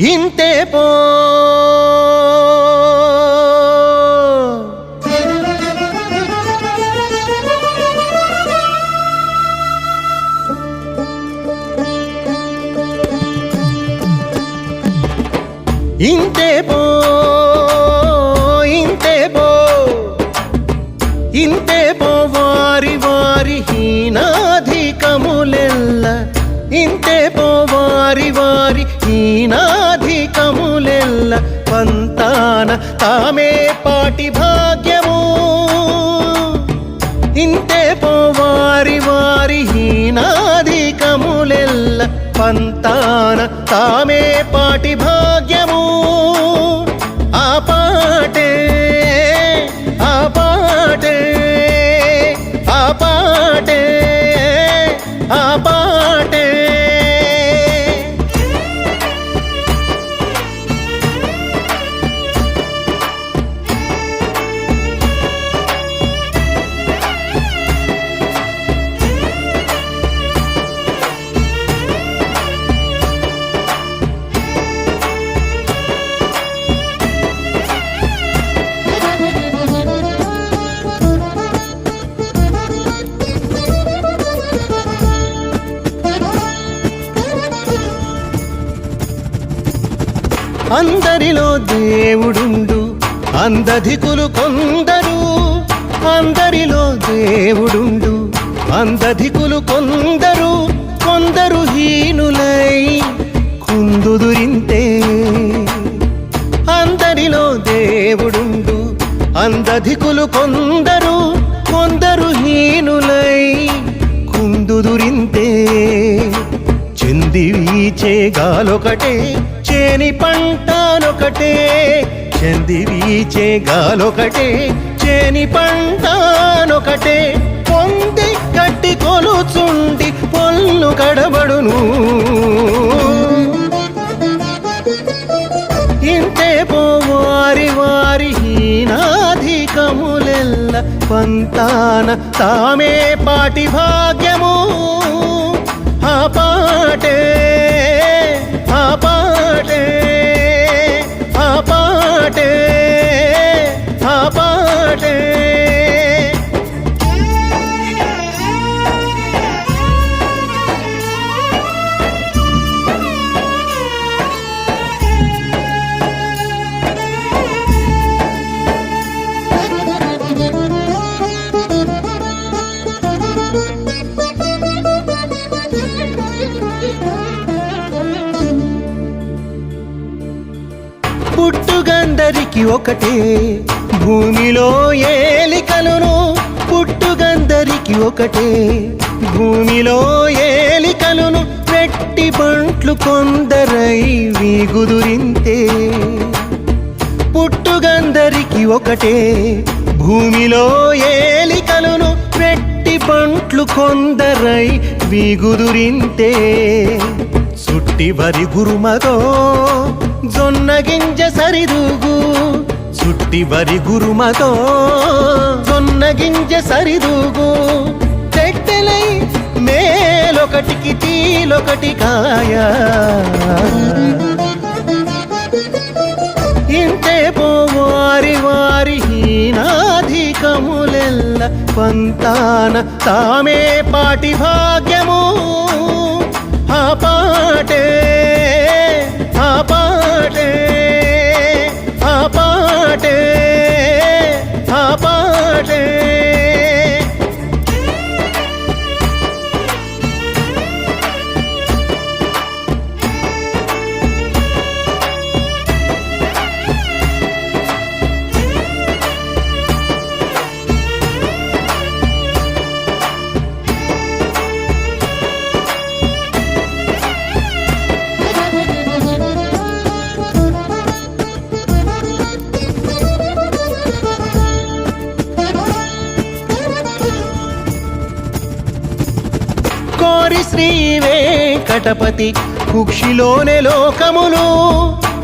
ఇంతే పో. ఇంతే పో. ఇంతే పో. ఇంతే పో వారి వారి హీనాధికములెల్ల. ఇంతే పంతాన పాటి భాగ్యము. ఇంతే పోవారి వారి హీనాధికములెల్ల పంతాన తామే పాటి భాగ్యము. ఆ పాటే అందరిలో దేవుడుండు. అందధికులు కొందరు అందరిలో దేవుడుండు. అందధికులు కొందరు కొందరు హీనులై కుందుదురింతే. అందరిలో దేవుడుండు. అందధికులు కొందరు కొందరు హీనులై కుందుదురింతే. చెంది వీచే గాలొకటే చేని పంటనొకటే చెంది వీచే గాలొకటే చేని పంటనొకటే. పొంది కట్టి కొలుచుండి పొల్లు కడబడును. ఇంతే పోవారి వారి హీనాధికములెల్ల పంతాన తామే పాటి భాగ్యము. ఆ పాటే అందరికి ఒకటే. భూమిలో ఏలికలును పుట్టుగందరికి ఒకటే. భూమిలో ఏలికలను వెట్టి పంట్లు కొందరై వీగుదురింతే. పుట్టుగందరికి ఒకటే. భూమిలో ఏలికలను వెట్టి పంట్లు కొందరై వీగుదురింతే. సుట్టి వరి గురుమతో జొన్న గింజ సరిదూగు. సుట్టి వరి గురుమతో. జొన్న గింజ సరిదూగు. చెట్టెలై మేలొకటికి తీలొకటి కాయ. ఇంతే పోవారి వారి హీనాధికములెల్ల పంతాన తామే పాటి భాగ్యము. ఆ పాటే ఆ పాటే ఆ పాటే కోరి శ్రీ వెంకటపతి కుక్షిలోనే లోకములు.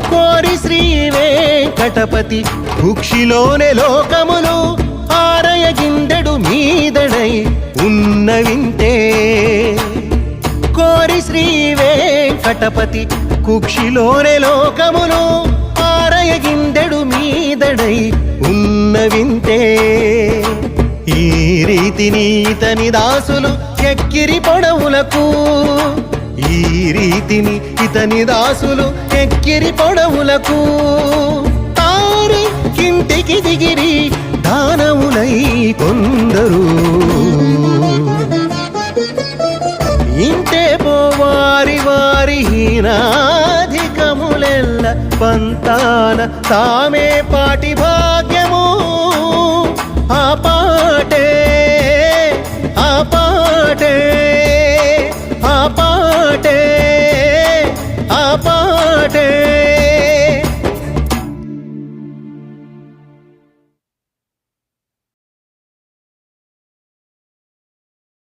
కోరి శ్రీ వెంకటపతి కుక్షిలోనే లోకములు. ఆరయ గిందెడు మీదడై ఉన్న వింతే. కోరి శ్రీ వెంకట వెంకటపతి కుక్షిలోనే లోకమును ఆరయగిందెడు మీదడై ఉన్న వింతే. ఈ రీతిని ఇతని దాసులు ఎక్కిరి పొడవులకు. ఈ రీతిని ఇతని దాసులు ఎక్కిరి పొడవులకు. తారి కింటికి దిగిరి దానములై కొందరు. ఇంతే పోవారి వారి హీనాధికములెల్ల పంతాన తామే పాటి భాగ్యము. ఆ పాటే பாபா